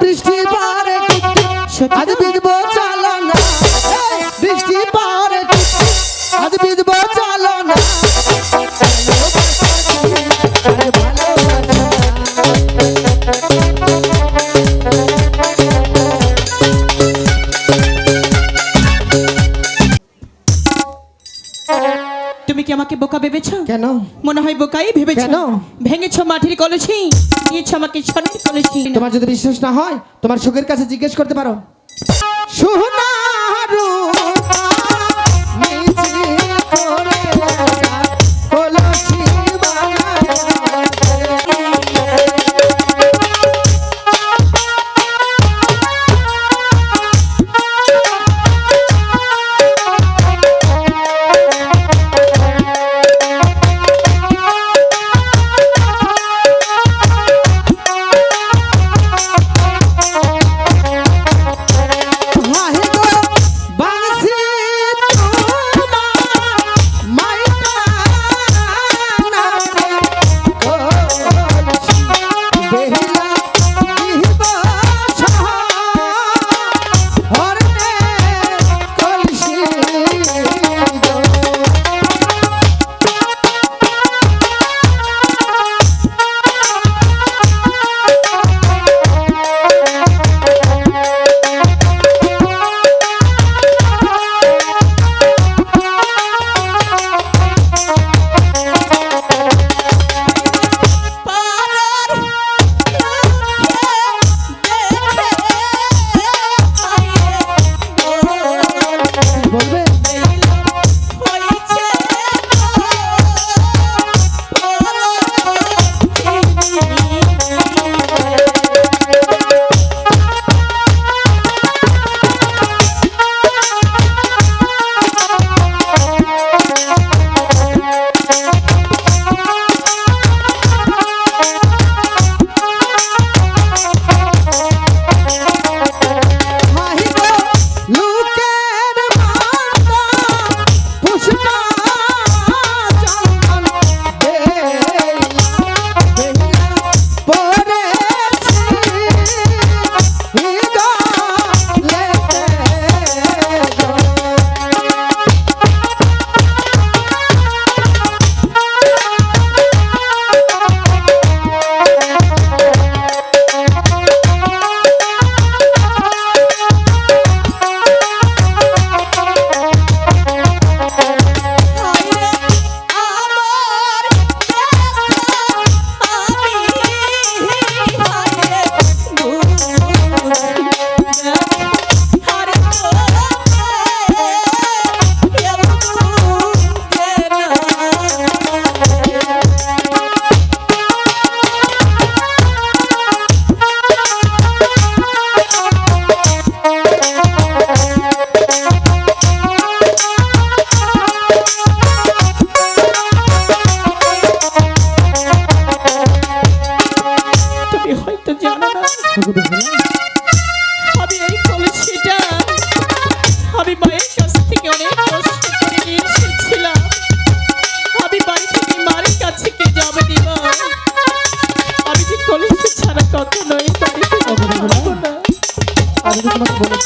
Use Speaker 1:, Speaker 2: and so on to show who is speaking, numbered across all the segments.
Speaker 1: বৃষ্টি পারে আজ বিজবো চালো কেন?
Speaker 2: মনে হয় বোকাই ভেবেছ?
Speaker 1: কেন?
Speaker 2: ভেঙেছো মাটির কলসি নিয়েছো আমাকে সোনার কলসি।
Speaker 1: তোমার যদি বিশ্বাস না হয় তোমার সুখের কাছে জিজ্ঞেস করতে পারো। সোনারু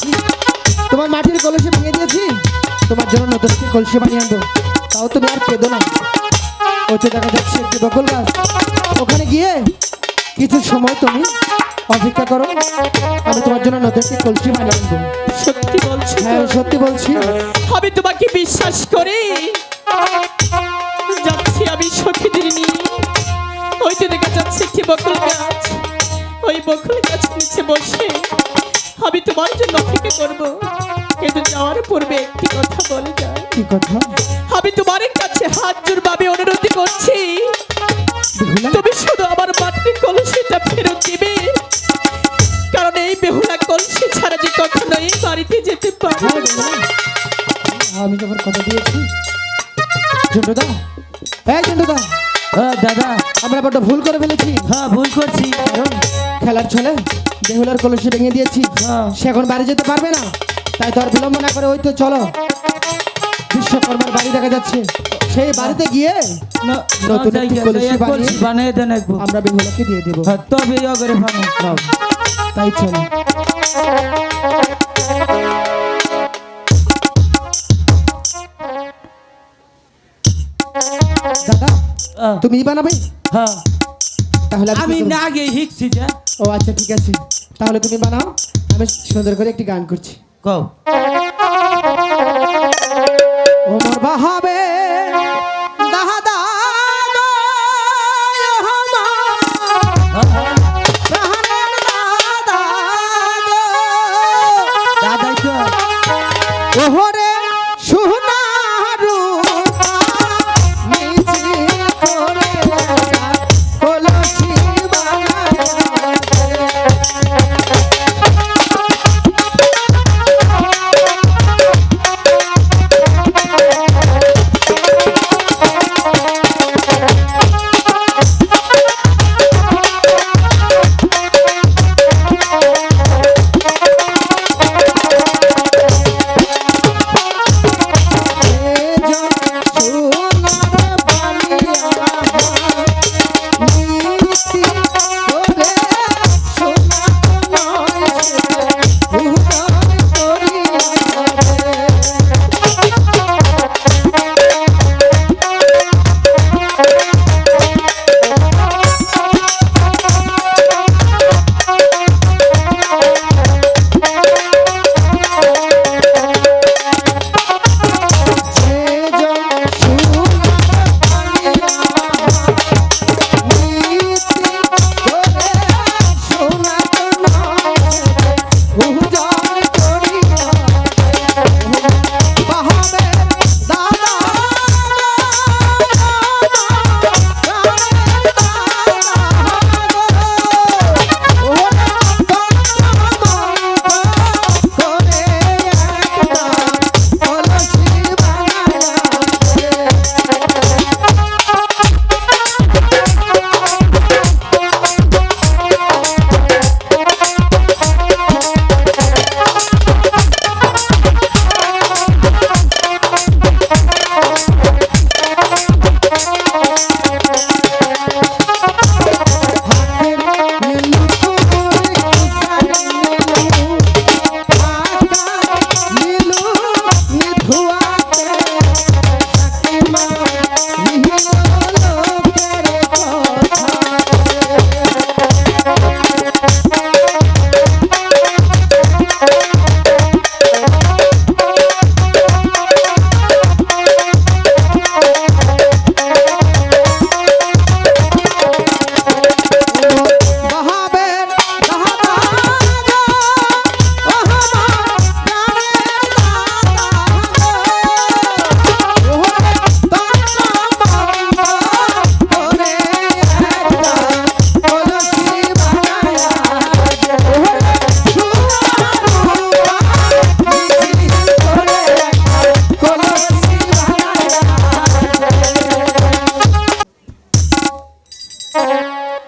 Speaker 1: বলেছি তোমার মাটির কলসি ভেঙে দিয়েছি। তোমার জন্য নতুন একটি কলসি বানিয়ে আনব। তাও তুমি আর কেঁদো না। ওতে দেখা যাচ্ছে একটি বকুল গাছ। ওখানে গিয়ে কিছু সময় তুমি অপেক্ষা করো। আমি তোমার জন্য নতুন একটি কলসি বানিয়ে আনব।
Speaker 2: সত্যি বলছি তো?
Speaker 1: হ্যাঁ সত্যি বলছি।
Speaker 2: আমি তোমাকে বিশ্বাস করি। যাচ্ছি আমি সখীদের নিয়ে। ওই যে দেখা যাচ্ছে একটি বকুল গাছ। ওই বকুল গাছ নিচে বসে আমি তোমার জন্য অপেক্ষা করব। কিন্তু যাওয়ার পূর্বে একটি কথা বলে যায়
Speaker 1: কি কথা?
Speaker 2: আমি তোমার কাছে হাত জোর ভাবে অনুরোধ করছি। তুমি শুধু আমার মাটির কলসিটা ফেরত দিবে। কারণ এই বেহুলা কলসি ছাড়া যে কখনোই বাড়িতে যেতে পারবে
Speaker 1: হ্যাঁ, আমি যখন কথা দিয়েছি। জন্টুদা। হ্যাঁ জন্টুদা।
Speaker 3: হ্যাঁ দাদা
Speaker 1: আমরা বড্ড ভুল করে ফেলেছি।
Speaker 3: হ্যাঁ ভুল করছি।
Speaker 1: খেলার ছলে? বেহুলার কলসি ভেঙে দিয়েছি।
Speaker 3: হ্যাঁ।
Speaker 1: সে এখন বাড়ি যেতে পারবে না। তাই তো আর বিলম্ব না করে ওই তো চলো। বিশ্বকর্মার বাড়ি দেখা যাচ্ছে। সেই বাড়িতে গিয়ে নতুন একটি কলসি বানিয়ে-
Speaker 3: দেন একবো
Speaker 1: আমরা বেহুলাকে দিয়ে দেবো।
Speaker 3: হ্যাঁ তবে করে
Speaker 1: তাই চলো। দাদা তুমি বানাবে?
Speaker 3: হ্যাঁ।
Speaker 1: তাহলে আমি?
Speaker 3: না গিয়ে শিখছি যা
Speaker 1: ও আচ্ছা ঠিক আছে। তাহলে তুমি বানাও আমি সুন্দর করে একটি গান করছি।
Speaker 3: কও।
Speaker 1: ওমর বাহাবে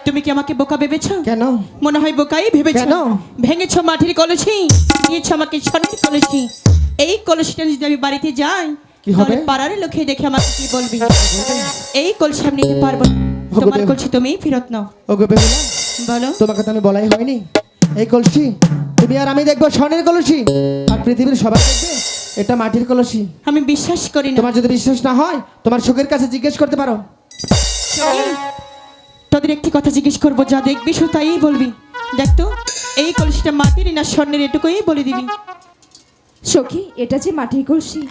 Speaker 2: তুমি কি আমাকে বোকা ভেবেছ?
Speaker 1: কেন?
Speaker 2: মনে হয় বোকাই ভেবেছ।
Speaker 1: কেন?
Speaker 2: ভেঙেছ মাটির কলসি দিয়েছ আমাকে স্বর্ণের কলসি। এই কলসিটা যদি আমি বাড়িতে যাই
Speaker 1: কি হবে?
Speaker 2: পাড়ার লোকে দেখে আমাকে কি বলবি? এই কলসি আমি নিতে পারব তোমার কলসি তুমি ফেরত নাও।
Speaker 1: ওগো বেহুলা
Speaker 2: বলো।
Speaker 1: তোমাকে তো আমি বলাই হয়নি। এই কলসি তুমি আর আমি দেখব স্বর্ণের কলসি। আর পৃথিবীর সবাই দেখবে এটা মাটির কলসি।
Speaker 2: আমি বিশ্বাস করি না।
Speaker 1: তোমার যদি বিশ্বাস না হয় তোমার সুখের কাছে জিজ্ঞেস করতে পারো।
Speaker 2: তোদের একটি কথা জিজ্ঞেস করব যা দেখবি শুধু তাই বলবি। দেখ তো এই কলসিটা মাটির না স্বর্ণের এটুকুই বলে দিবি।
Speaker 4: সখী এটা যে মাটির কলসি।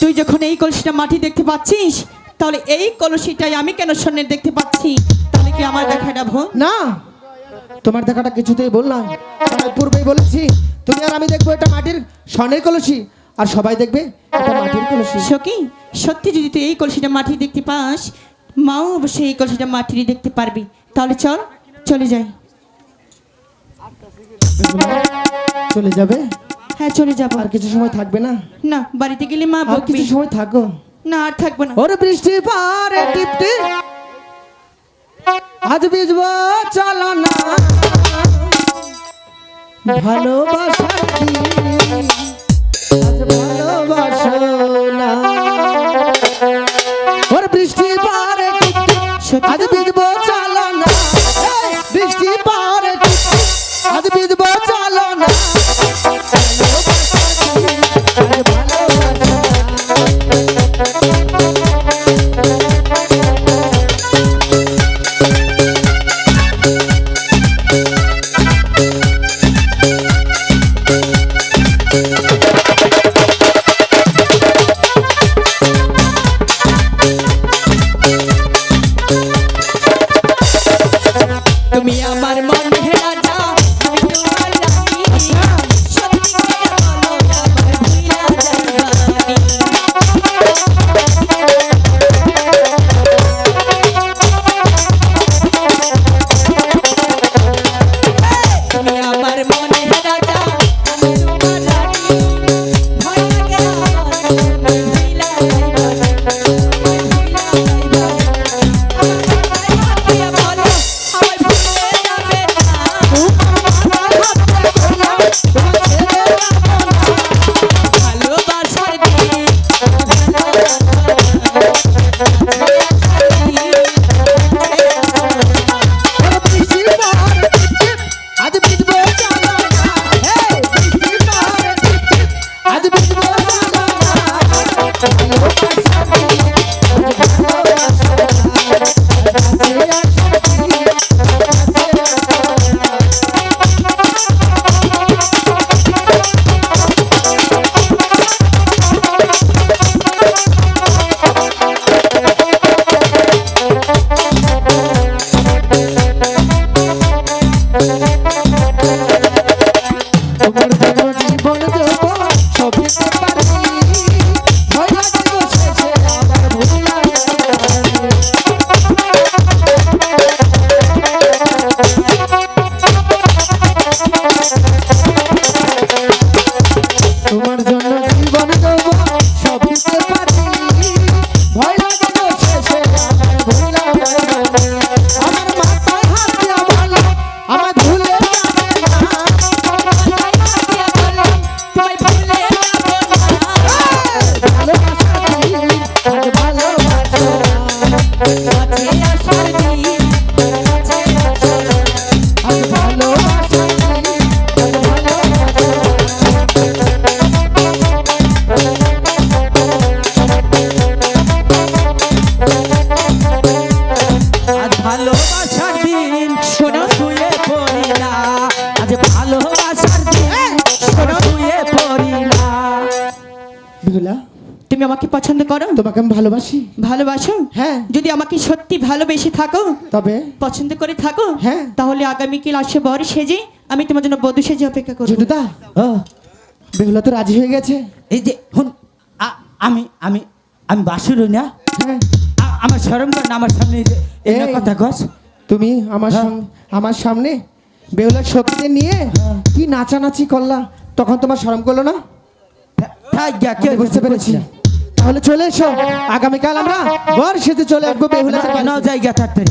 Speaker 2: তুই যখন এই কলসিটা মাটি দেখতে পাচ্ছিস তাহলে এই কলসিটাই আমি কেন স্বর্ণের দেখতে পাচ্ছি? তাহলে কি আমার দেখাটা ভুল?
Speaker 1: না তোমার দেখাটা কিছুতেই বললাম আমি পূর্বেই বলেছি তুমি আর আমি দেখব এটা মাটির স্বর্ণের কলসি। আর সবাই দেখবে এটা মাটির কলসি।
Speaker 2: সখী সত্যি যদি তুই এই কলসিটা মাটি দেখতে পাস মাও অবশ্যই এই কলসিটা মাটিরই দেখতে পারবি। তাহলে চল চলে যাই।
Speaker 1: চলে যাবে?
Speaker 2: হ্যাঁ চলে যাব।
Speaker 1: আর কিছু সময় থাকবে না?
Speaker 2: না বাড়িতে গেলে মা
Speaker 1: আর কিছু সময় থাকো।
Speaker 2: না আর থাকব না।
Speaker 1: ওরে বৃষ্টি পারে টিপটি। আজ বিজব চলো না ভালোবাসা কি? আজ ভালোবাসো না। আজ
Speaker 2: তো?
Speaker 1: বিজব তোমাকে আমি ভালোবাসি?
Speaker 2: ভালোবাসো?
Speaker 1: হ্যাঁ।
Speaker 2: যদি আমাকে সত্যি ভালোবেসে থাকো
Speaker 1: তবে?
Speaker 2: পছন্দ করে থাকো
Speaker 1: হ্যাঁ।
Speaker 2: তাহলে আগামীকাল আসে বর সেজে আমি তোমার জন্য বধু সেজে অপেক্ষা করব।
Speaker 1: জুটুদা বিহুলা তো রাজি হয়ে গেছে।
Speaker 3: এই যে হুন আমি আমি আমি বাসুর না?
Speaker 1: হ্যাঁ।
Speaker 3: আমার শরম কর না আমার সামনে এই যে এই কথা কস।
Speaker 1: তুমি আমার
Speaker 3: হ্যাঁ।
Speaker 1: সঙ্গে আমার সামনে বেহুলার শক্তিতে নিয়ে
Speaker 3: হ্যাঁ।
Speaker 1: কি নাচানাচি করলা? তখন তোমার শরম করল না? বুঝতে পেরেছি। তাহলে চলে এসো আগামীকাল আমরা বর সেতে চলে আসব বেহুলা।
Speaker 3: নাও জায়গা থাকতে